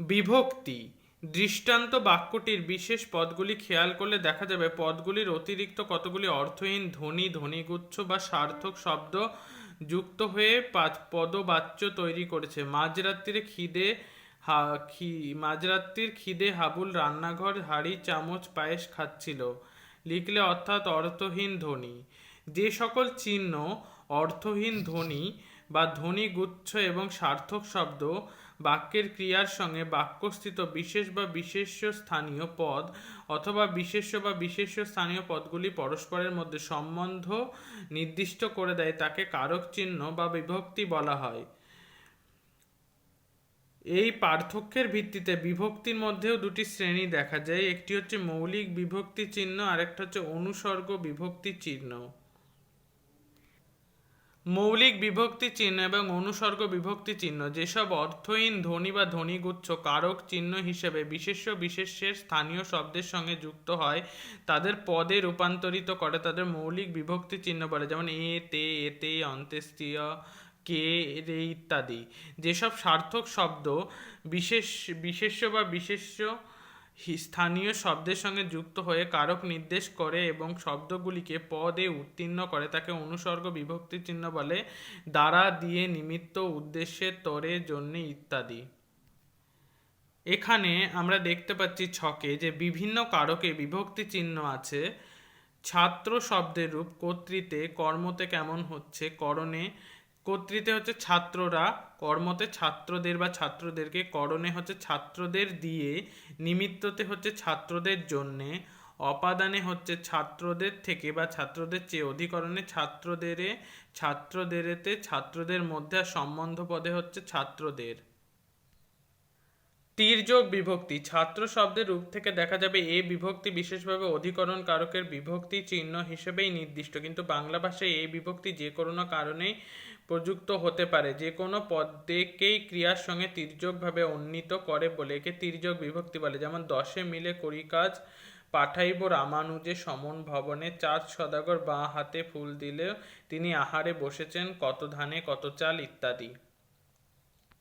বিভক্তি। দৃষ্টান্ত বাক্যটির বিশেষ পদগুলি খেয়াল করলে দেখা যাবে পদগুলির অতিরিক্ত কতগুলি অর্থহীন ধ্বনি, ধ্বনিগুচ্ছ বা সার্থক শব্দ যুক্ত হয়ে পদবাচ্য তৈরি করেছে। মাঝরাত্রিরে খিদে হা, খি, মাঝরাত্রির খিদে হাবুল রান্নাঘর, হাড়ি, চামচ, পায়েস খাচ্ছিল। লিখলে অর্থাৎ অর্থহীন ধ্বনি। যে সকল চিহ্ন অর্থহীন ধ্বনি বা ধ্বনিগুচ্ছ এবং সার্থক শব্দ বাক্যের ক্রিয়ার সঙ্গে বাক্যস্থিত বিশেষ বা বিশেষ্য স্থানীয় পদ অথবা বিশেষ্য বা বিশেষ্য স্থানীয় পদগুলি পরস্পরের মধ্যে সম্বন্ধ নির্দিষ্ট করে দেয়, তাকে কারক চিহ্ন বা বিভক্তি বলা হয়। এই পার্থক্যের ভিত্তিতে বিভক্তির মধ্যেও দুটি শ্রেণি দেখা যায়, একটি হচ্ছে মৌলিক বিভক্তি চিহ্ন, আরেকটা হচ্ছে অনুসর্গ বিভক্তি চিহ্ন। মৌলিক বিভক্তি চিহ্ন এবং অনুসর্গ বিভক্তি চিহ্ন, যেসব অর্থহীন ধ্বনি বা ধ্বনিগুচ্ছ কারক চিহ্ন হিসেবে বিশেষ্য বিশেষ্যের স্থানীয় শব্দের সঙ্গে যুক্ত হয়, তাদের পদে রূপান্তরিত করে তাদের মৌলিক বিভক্তি চিহ্ন বলে, যেমন এ, তে, এতে, অন্ত্যেষ্টিয়, কে, রে ইত্যাদি। যেসব সার্থক শব্দ বিশেষ, বিশেষ্য বা বিশেষ্য স্থানীয় শব্দের সঙ্গে যুক্ত হয়ে কারক নির্দেশ করে এবং শব্দগুলিকে পদে উত্তীর্ণ করে। তাকে অনুসর্গ বিভক্তি চিহ্ন বলে, দ্বারা দিয়ে নিমিত্ত উদ্দেশ্যে, তরে, জন্য ইত্যাদি। এখানে আমরা দেখতে পাচ্ছি ছকে যে বিভিন্ন কারকে বিভক্তি চিহ্ন আছে। ছাত্র শব্দের রূপ কর্তৃতে কর্মতে কেমন হচ্ছে, করণে কর্তৃতে হচ্ছে ছাত্ররা, কর্মতে ছাত্রদের বা ছাত্রদেরকে করণে হচ্ছে ছাত্রদের দিয়ে, নিমিত্ততে হচ্ছে ছাত্রদের জন্যে, অপাদানে হচ্ছে ছাত্রদের থেকে বা ছাত্রদের চেয়ে অধিকরণে ছাত্রদের, ছাত্রদেরতে ছাত্রদের মধ্যে সম্বন্ধ পদে হচ্ছে ছাত্রদের। তীর্যক বিভক্তি, ছাত্র শব্দের রূপ থেকে দেখা যাবে এ বিভক্তি বিশেষভাবে অধিকরণ কারকের বিভক্তি চিহ্ন হিসেবেই নির্দিষ্ট, কিন্তু বাংলা ভাষায় এই বিভক্তি যে কোনো কারণেই প্রযুক্ত হতে পারে। যে কোনো পদেকেই ক্রিয়ার সঙ্গে তির্যকভাবে উন্নীত করে বলে একে তির্যক বিভক্তি বলে। যেমন, দশে মিলে করি কাজ, পাঠাইব রামানুজে সমন ভবনে, চাঁদ সদাগর বাঁ হাতে ফুল দিলেও তিনি আহারে বসেছেন কত ধানে কত চাল ইত্যাদি।